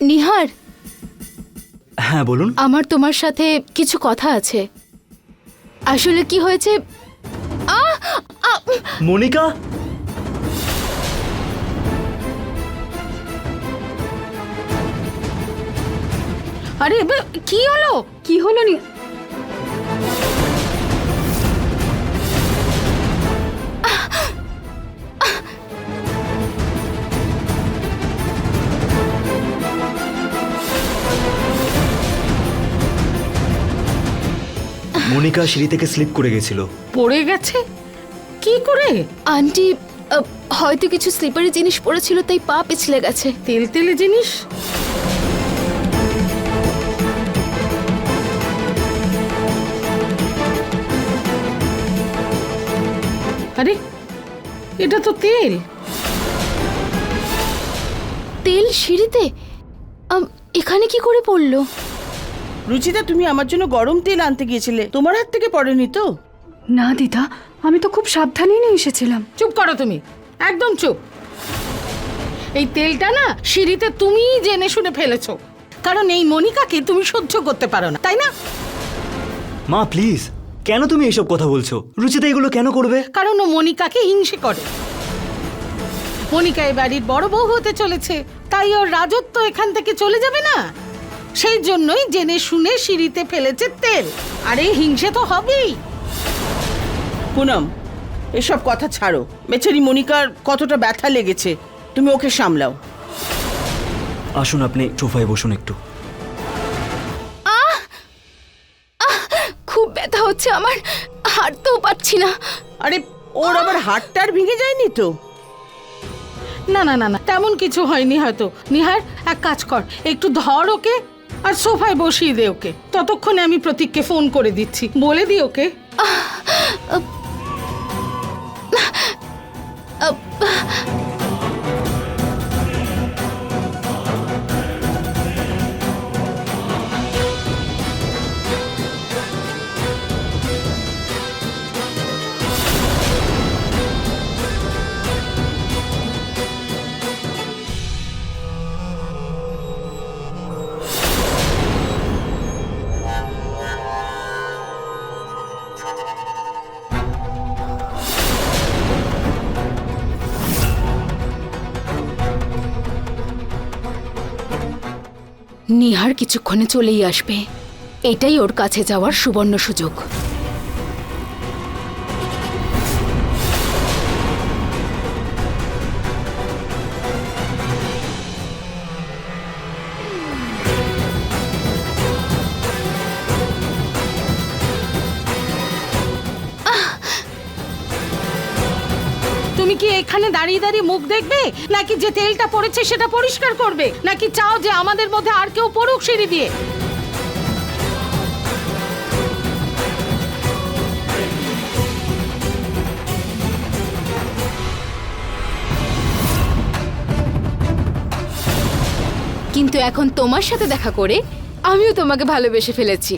নিহার? হ্যাঁ বলুন। আমার তোমার সাথে কিছু কথা আছে। আসলে কি হয়েছে? আহ! আহ! মনিকা? আরে এবার কি হলো? কি হলো নি মনিকা সিঁড়ি থেকে স্লিপ করে গেছিল। পড়ে গেছে? কি করে? আন্টি আহ, হয়তো কিছু স্লিপারি জিনিস পড়েছিল তাই পা পিছলে গেছে। তেল তেলে জিনিস? আরে এটা তো তেল। তেল সিঁড়িতে? আম, এখানে কি করে পড়ল? রুচিতা তুমি আমার জন্য গরম তেল আনতে গিয়েছিলে। তোমার হাত থেকে পড়েনি তো? না দিদা আমি তো খুব সাবধানেই নিয়ে এসেছিলাম। চুপ করো তুমি একদম চুপ। এই তেলটা না সিঁড়িতে তুমিই জেনে শুনে ফেলেছো। কারণ এই মনিকাকে তুমি সহ্য করতে পারো না তাই না? মা প্লিজ কেন তুমি এইসব কথা বলছো? রুচিতা এগুলো কেন করবে? কারণ ও মনিকাকে হিংসে করে। মনিকা এই বাড়ির বড় বউ হতে চলেছে তাই ওর রাজত্ব এখান থেকে চলে যাবে না? সেই জন্যই জেনে শুনে সিঁড়িতে ফেলেছে তেল। আরে হিংসে তো হবেই। পুনম এসব কথা ছাড়ো। বেচারি মনিকার কতটা ব্যথা লেগেছে তুমি ওকে সামলাও। আসুন আপনি সোফায় বসুন একটু। খুব ব্যথা হচ্ছে আমার হাঁটতেও পারছি না। আরে ওর আবার হাতটার ভেঙে যায়নি তো? না না না না তেমন কিছু হয়নি হয়তো। নিহার এক কাজ কর একটু ধর ওকে আর সোফায় বসিয়ে দে ওকে। ততক্ষণে আমি প্রতীককে ফোন করে দিচ্ছি। বলে দি ওকে। নিহার কিছুক্ষণে চলেই আসবে। এটাই ওর কাছে যাওয়ার সুবর্ণ সুযোগ। দেখবে? নাকি যে তেলটা পড়েছে সেটা পরিষ্কার করবে? নাকি চাও যে আমাদের মধ্যে আর কেউ পড়ুক সিঁড়ি দিয়ে? কিন্তু এখন তোমার সাথে দেখা করে, আমিও তোমাকে ভালোবেসে ফেলেছি।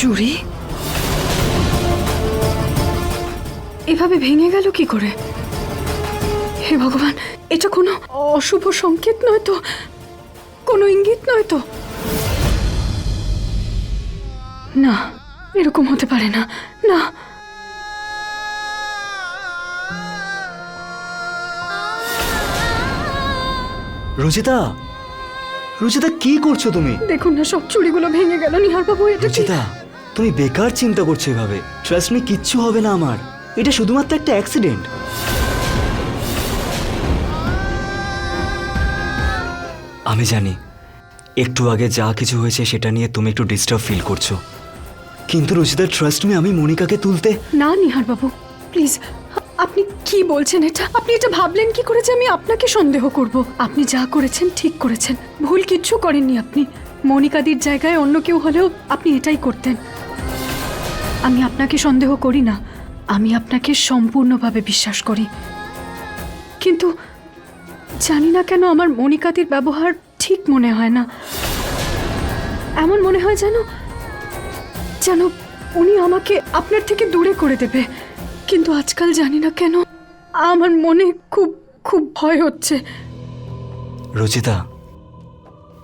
চুরি এভাবে ভেঙে গেল কি করে? হে ভগবান এটা কোনো অশুভ সংকেত নয় তো? কোনো ইঙ্গিত নয় তো? না এরকম হতে পারে না। না। রুচিতা রুচিতা কি করছ তুমি? দেখুন না সব চুড়িগুলো ভেঙে গেল নিহার বাবু এটা? রুচিতা তুমি বেকার চিন্তা করছ এভাবে। ট্রাস্ট মি কিচ্ছু হবে না আমার। এটা শুধুমাত্র একটা অ্যাক্সিডেন্ট আমি জানি, একটু আগে যা কিছু হয়েছে সেটা নিয়ে তুমি একটু ডিস্টার্ব ফিল করছ। কিন্তু রুচিতা ট্রাস্ট মি আমি মনিকাকে তুলতে না, নিহার বাবু প্লিজ আপনি কি বলছেন এটা? আপনি এটা ভাবলেন কি করে যে আমি আপনাকে সন্দেহ করব? আপনি যা করেছেন, ঠিক করেছেন। ভুল কিচ্ছু করেননি আপনি। মনিকাদির জায়গায় অন্য কেউ হলেও আপনি এটাই করতেন। আমি আপনাকে সন্দেহ করি না। আমি আপনাকে সম্পূর্ণভাবে বিশ্বাস করি। কিন্তু জানি না কেন আমার মনিকাদির ব্যবহার ঠিক মনে হয় না। এমন মনে হয় যেন যেন উনি আমাকে আপনার থেকে দূরে করে দেবে। কিন্তু আজকাল জানি না কেন আমার মনে খুব খুব ভয় হচ্ছে। রচিতা,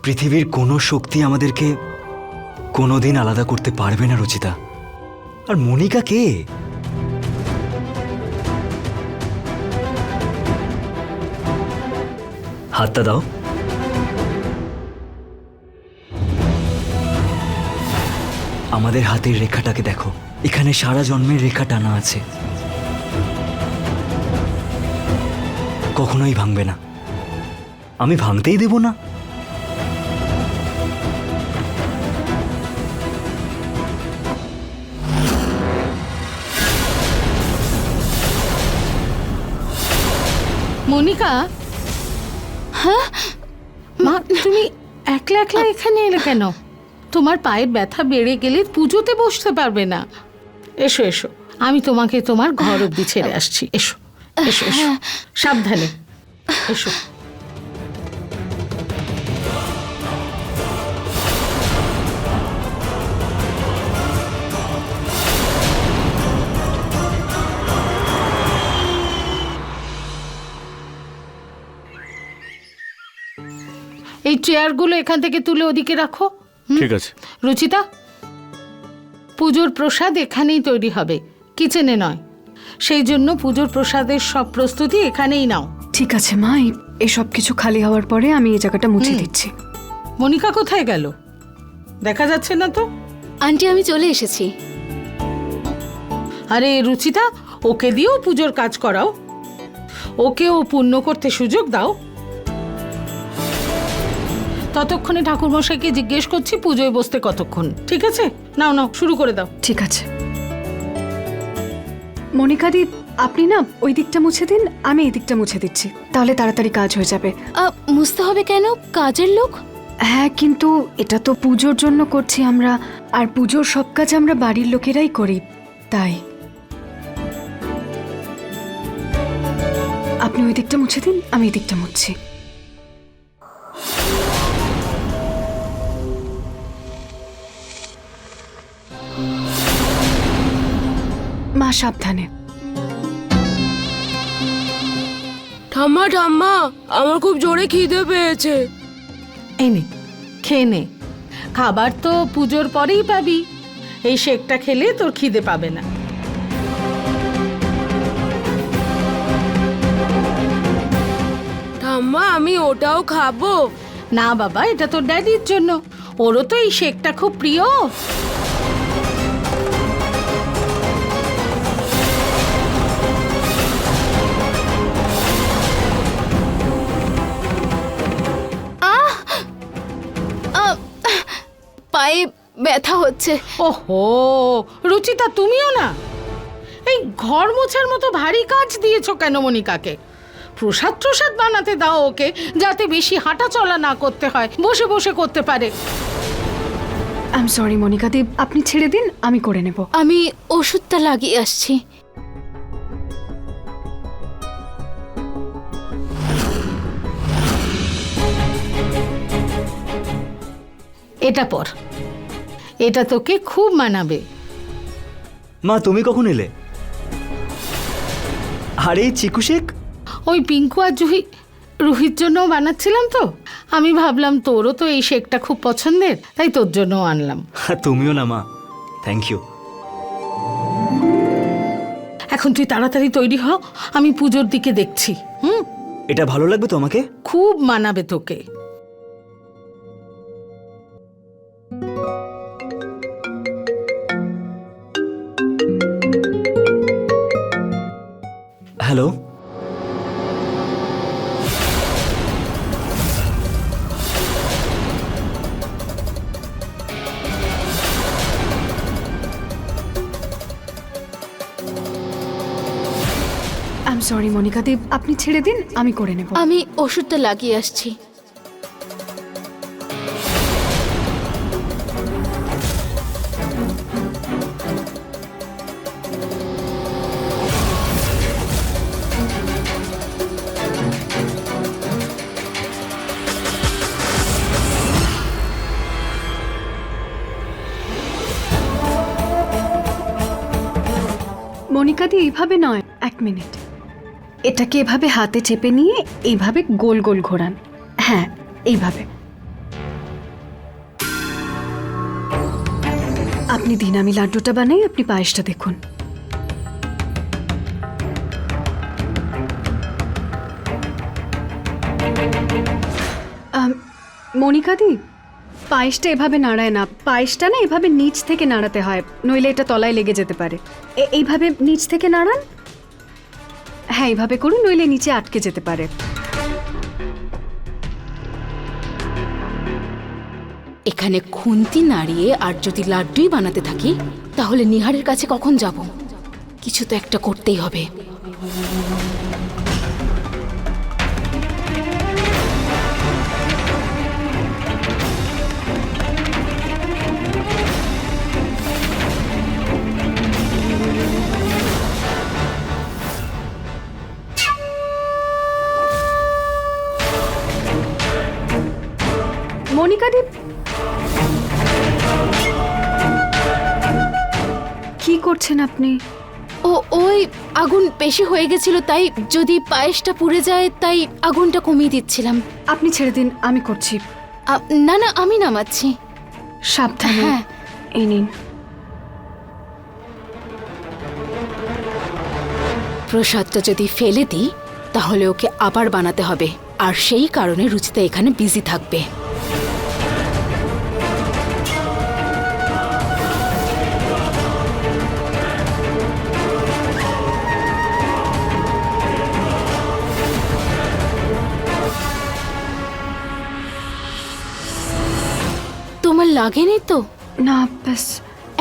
পৃথিবীর কোনো শক্তি আমাদেরকে কোনোদিন আলাদা করতে পারবে না রচিতা। আর মনিকা কে? হাতটা দাও। আমাদের হাতের রেখাটাকে দেখো। এখানে সারা জন্মের রেখা টানা আছে। কখনোই ভাঙবে না। আমি ভাঙতেই দেব না। মনিকা? হ্যাঁ? মা তুমি একলা একলা এখানে এলে কেন? তোমার পায়ের ব্যথা বেড়ে গেলে পুজোতে বসতে পারবে না। এসো এসো। আমি তোমাকে তোমার ঘর অব্দি ছেড়ে আসছি। এসো এসো এসো। সাবধানে। এসো। এই চেয়ারগুলো এখান থেকে তুলে ওদিকে রাখো ঠিক আছে। রুচিতা পুজোর প্রসাদ এখানেই তৈরি হবে কিচেনে নয়। সেই জন্য পুজোর প্রসাদের সব প্রস্তুতি এখানেই নাও। ঠিক আছে মা এই- সব কিছু খালি হওয়ার পরে আমি এই জায়গাটা মুছে দিচ্ছি। মনিকা কোথায় গেল? দেখা যাচ্ছে না তো? আন্টি আমি চলে এসেছি। আরে রুচিতা ওকে দিয়েও পুজোর কাজ করাও। ওকেও পূর্ণ করতে সুযোগ দাও। ততক্ষণে ঠাকুরমশাইকে জিজ্ঞেস করছি পুজোয় বসতে কতক্ষণ? ঠিক আছে? নাও নাও শুরু করে দাও। ঠিক আছে। মনিকাদি আপনি না ওই দিকটা মুছে দিন আমি এই দিকটা মুছে দিচ্ছি। তাহলে তাড়াতাড়ি কাজ হয়ে যাবে। মুছতে হবে কেন? কাজের লোক? হ্যাঁ কিন্তু এটা তো পুজোর জন্য করছি আমরা আর পুজোর সব কাজ আমরা বাড়ির লোকেরাই করি তাই। আপনি ওই দিকটা মুছে দিন আমি এই দিকটা মুছছি। মা সাবধানে। ঠাম্মা ঠাম্মা আমার খুব জোরে খিদে পেয়েছে। এই নে খেয়ে নে। খাবার তো পুজোর পরেই পাবি। এই শেকটা খেলে তোর খিদে পাবে না। ঠাম্মা আমি ওটাও খাব। না বাবা এটা তোর ড্যাডির জন্য। ওরও তো এই শেকটা খুব প্রিয়। পায়ে ব্যথা হচ্ছে। ওহো রুচিতা তুমিও না? এই ঘর মোছার মতো ভারী কাজ দিয়েছ কেন মনিকাকে? প্রসাদ প্রসাদ বানাতে দাও ওকে যাতে বেশি হাঁটা চলা না করতে হয় বসে বসে করতে পারে। আই এম সরি দেব আপনি ছেড়ে দিন আমি করে নেব। আমি ওষুধটা লাগিয়ে আসছি। এটা পর। এটা তোকে খুব মানাবে। মা তুমি কখন এলে? আরে চিকু শেখ? ওই পিঙ্কু আর জুহি রুহির জন্য বানাচ্ছিলাম তো। আমি ভাবলাম তোরও তো এই শেকটা খুব পছন্দের তাই তোর জন্যও আনলাম। হ্যাঁ, তুমিও না মা। থ্যাংক ইউ এখন তুই তাড়াতাড়ি তৈরি হ আমি পুজোর দিকে দেখছি হুম? এটা ভালো লাগবে তোমাকে? খুব মানাবে তোকে। Hello. I'm sorry Monica Deb আপনি ছেড়ে দিন আমি করে নেব। আমি ওষুধটা লাগিয়ে আসছি। মনিকা দি এইভাবে নয় এক মিনিট। এটাকে এভাবে হাতে চেপে নিয়ে এইভাবে গোল গোল ঘোরান। হ্যাঁ এইভাবে। আপনি দিন আমি লাড্ডুটা বানাই আপনি পায়েসটা দেখুন। আম, মনিকা দি পায়েসটা এভাবে নাড়ায় না। পায়েসটা না এভাবে নিচ থেকে নাড়াতে হয়, নইলে এটা তলায় লেগে যেতে পারে। এইভাবে নিচ থেকে নাড়ান। হ্যাঁ এইভাবে করুন, নইলে নিচে আটকে যেতে পারে। এখানে খুন্তি নাড়িয়ে আর যদি লাড্ডুই বানাতে থাকি, তাহলে নিহারের কাছে কখন যাব? কিছু তো একটা করতেই হবে। মনিকা কি করছেন আপনি? ও ওই আগুন বেশি হয়ে গেছিল তাই যদি পায়েসটা পুড়ে যায় তাই আগুনটা কমিয়ে দিচ্ছিলাম। আপনি ছেড়ে দিন আমি করছি। আ, না না আমি নামাচ্ছি। সাবধানে। হ্যাঁ। এই নিন। প্রসাদটা যদি ফেলে দিই তাহলে ওকে আবার বানাতে হবে আর সেই কারণে রুচিতা এখানে বিজি থাকবে। লাগেনি তো? না ব্যাস।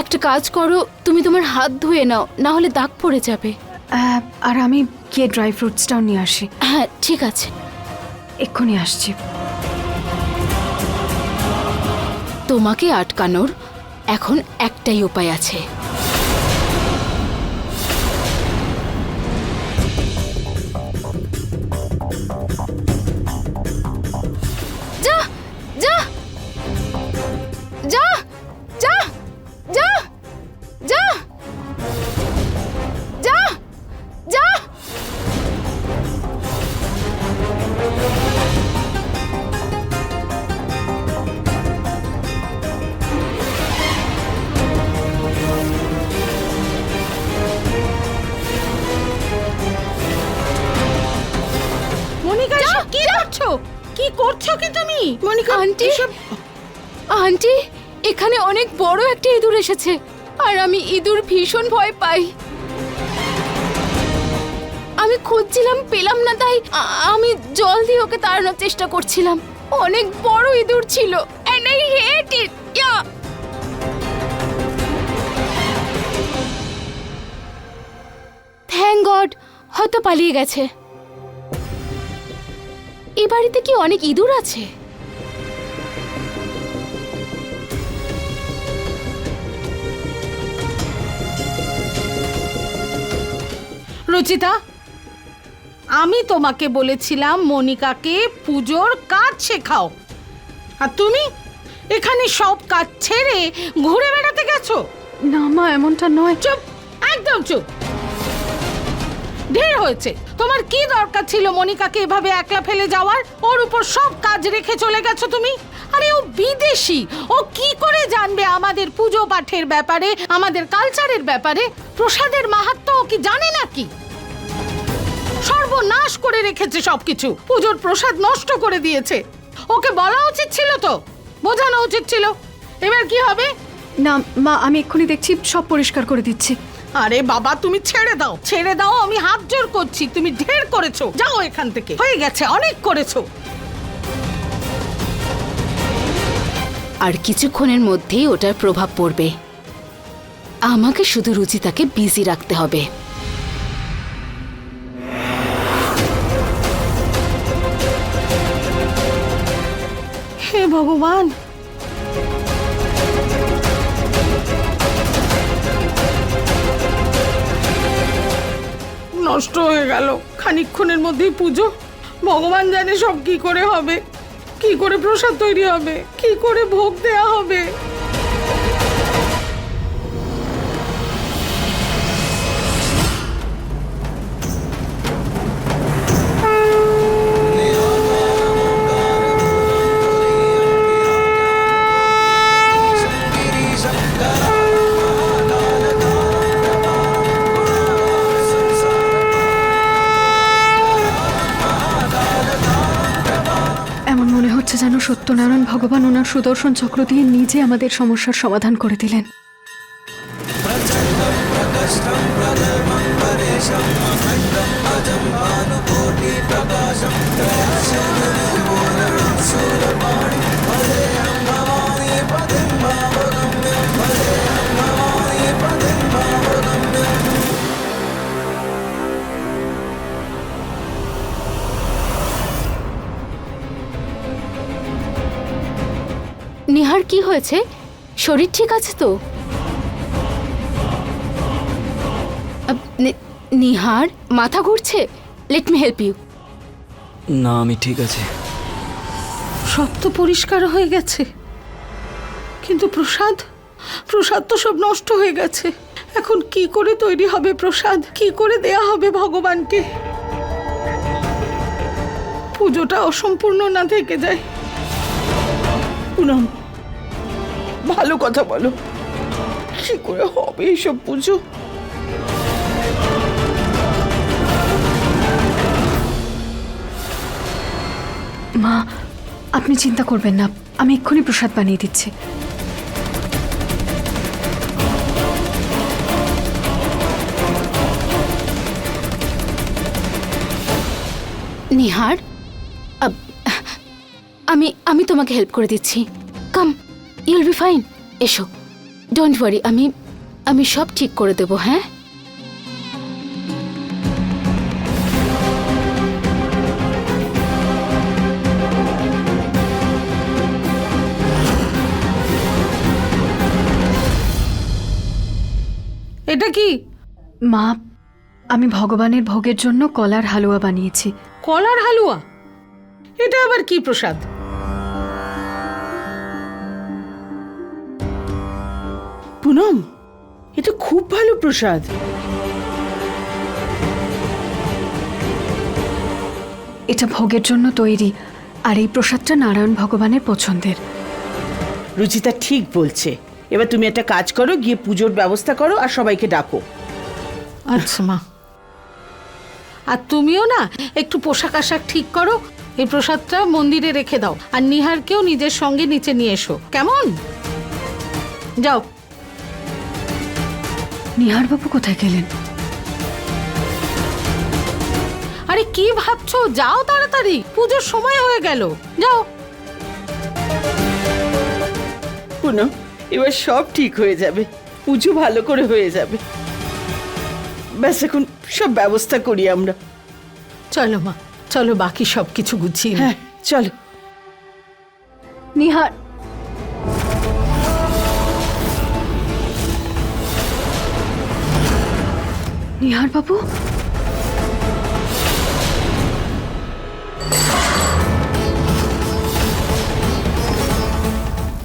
একটা কাজ করো তুমি তোমার হাত ধুয়ে নাও না হলে দাগ পড়ে যাবে। আর আমি গিয়ে ড্রাই ফ্রুটসটাও নিয়ে আসি। হ্যাঁ ঠিক আছে। এক্ষুনি আসছি। তোমাকে আটকানোর এখন একটাই উপায় আছে। আন্টি? আন্টি এখানে অনেক বড় একটা ইঁদুর এসেছে আর আমি ইঁদুর ভীষণ ভয় পাই। আমি খুঁজছিলাম পেলাম না তাই আমি জল দিয়ে ওকে তাড়ানোর চেষ্টা করছিলাম। অনেক বড় ইঁদুর ছিল। And I hate it. Yeah. Thank God, হয়তো পালিয়ে গেছে। এই বাড়িতে কি অনেক ইঁদুর আছে? রুচিতা আমি তোমাকে বলেছিলাম মনিকাকে পুজোর কাজ শেখাও। আর তুমি এখানে সব কাজ ছেড়ে ঘুরে বেড়াতে গেছো? না মা এমনটা নয়। চুপ একদম চুপ। ঢের হয়েছে। তোমার কি দরকার ছিল মনিকাকে এভাবে একলা ফেলে যাওয়ার? ওর উপর সব কাজ রেখে চলে গেছো তুমি? আরে ও বিদেশি। ও কি করে জানবে আমাদের পুজো পাঠের ব্যাপারে আমাদের কালচারের ব্যাপারে? প্রসাদের মাহাত্ম ও কি জানে নাকি? সর্বনাশ করে রেখেছে সবকিছু। পুজোর প্রসাদ নষ্ট করে দিয়েছে। ওকে বলা উচিত ছিল তো? বোঝানো উচিত ছিল। এবার কি হবে? না মা আমি এক্ষুনি দেখছি সব পরিষ্কার করে দিচ্ছি। আরে বাবা তুমি ছেড়ে দাও। ছেড়ে দাও আমি হাত জোর করছি। তুমি ঢের করেছ। যাও এখান থেকে। হয়ে গেছে অনেক করেছ। আর কিছুক্ষণের মধ্যেই ওটার প্রভাব পড়বে। আমাকে শুধু রুচিতাকে বিজি রাখতে হবে। ভগবান। নষ্ট হয়ে গেল। খানিক্ষণের মধ্যেই পুজো। ভগবান জানে সব কি করে হবে। কি করে প্রসাদ তৈরি হবে। কি করে ভোগ দেয়া হবে। যেন সত্যনারায়ণ ভগবান ওনার সুদর্শন চক্র দিয়ে নিজে আমাদের সমস্যার সমাধান করে দিলেন। হয়েছে? শরীর ঠিক আছে তো? নিহার মাথা ঘুরছে? লেট মি হেল্প ইউ না আমি ঠিক আছি। সব তো পরিষ্কার হয়ে গেছে। কিন্তু প্রসাদ প্রসাদ তো সব নষ্ট হয়ে গেছে। এখন কি করে তৈরি হবে প্রসাদ? কি করে দেয়া হবে ভগবানকে? পুজোটা অসম্পূর্ণ না থেকে যায়। পুনম ভালো কথা বলো। কি করে হবে এইসব পুজো মা আপনি চিন্তা করবেন না। আমি এক্ষুনি প্রসাদ বানিয়ে দিচ্ছি। নিহার আমি আমি তোমাকে হেল্প করে দিচ্ছি। ইউল বি ফাইন এসো। ডোন্ট ওয়ারি আমি আমি সব ঠিক করে দেবো হ্যাঁ? এটা কি? মা আমি ভগবানের ভোগের জন্য কলার হালুয়া বানিয়েছি। কলার হালুয়া? এটা আবার কি প্রসাদ? পুনম এটা খুব ভালো প্রসাদ। এটা ভোগের জন্য তৈরি আর এই প্রসাদটা নারায়ণ ভগবানের পছন্দের। রুচিতা ঠিক বলছে। এবার তুমি একটা কাজ করো গিয়ে পুজোর ব্যবস্থা করো আর সবাইকে ডাকো। আচ্ছা মা। আর তুমিও না একটু পোশাক আশাক ঠিক করো এই প্রসাদটা মন্দিরে রেখে দাও। আর নিহারকেও নিজের সঙ্গে নিচে নিয়ে এসো। কেমন? যাও। নিহারবাবু কোথায় গেলেন? আরে কি ভাবছ? যাও তাড়াতাড়ি। পুজোর সময় হয়ে গেল। যাও। পুনম এবার সব ঠিক হয়ে যাবে। পুজো ভালো করে হয়ে যাবে। ব্যাস এখন সব ব্যবস্থা করি আমরা। চলো মা চলো বাকি সব কিছু গুছিয়ে হ্যাঁ চলো। নিহার নিহার বাবু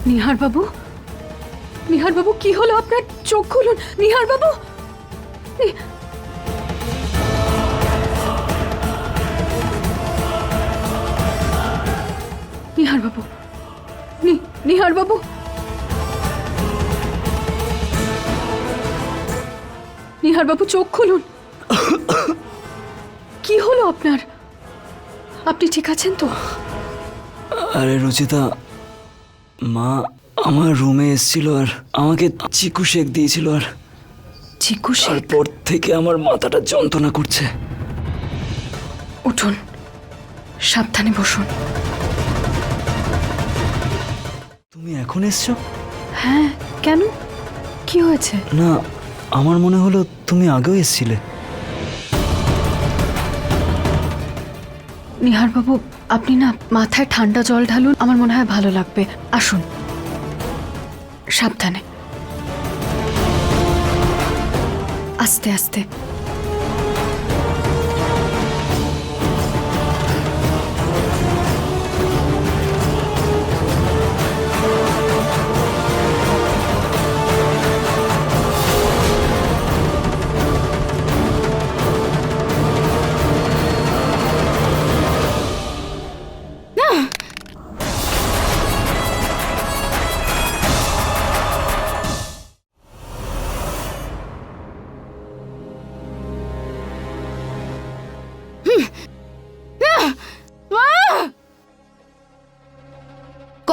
নিহার বাবু নিহার বাবু কি হলো আপনার চোখ খুলুন নিহার বাবু নি- নিহার বাবু নি- নিহার বাবু নিহার বাবু চোখ খুলুন। কি হলো আপনার? আপনি ঠিক আছেন তো? আরে রুচিতা মা আমার রুমে এসেছিল আর আমাকে চিকু শেক দিয়েছিল আর চিকু শেখ পর থেকে আমার মাথাটা যন্ত্রণা করছে। উঠুন। সাবধানে বসুন। তুমি এখন এসছো? হ্যাঁ কেন? কি হয়েছে? না আমার মনে হলো তুমি আগেও এসছিলে। নিহারবাবু, আপনি না মাথায় ঠান্ডা জল ঢালুন, আমার মনে হয় ভালো লাগবে। আসুন। সাবধানে। আস্তে আস্তে।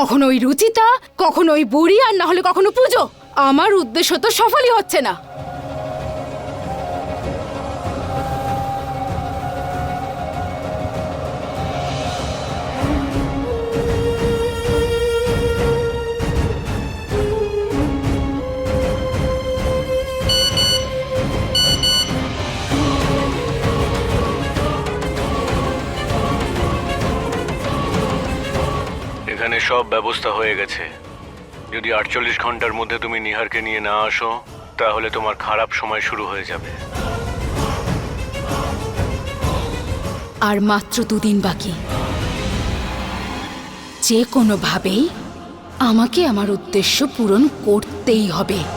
কখনো ওই রুচিতা, কখনো ওই বুড়ি, আর না হলে কখনো পুজো। আমার উদ্দেশ্য তো সফলই হচ্ছে না। সব ব্যবস্থা হয়ে গেছে। যদি আটচল্লিশ ঘণ্টার মধ্যে তুমি নিহারকে নিয়ে না আসো, তাহলে তোমার খারাপ সময় শুরু হয়ে যাবে। আর মাত্র দুদিন বাকি। যে কোনোভাবেই আমাকে আমার উদ্দেশ্য পূরণ করতেই হবে।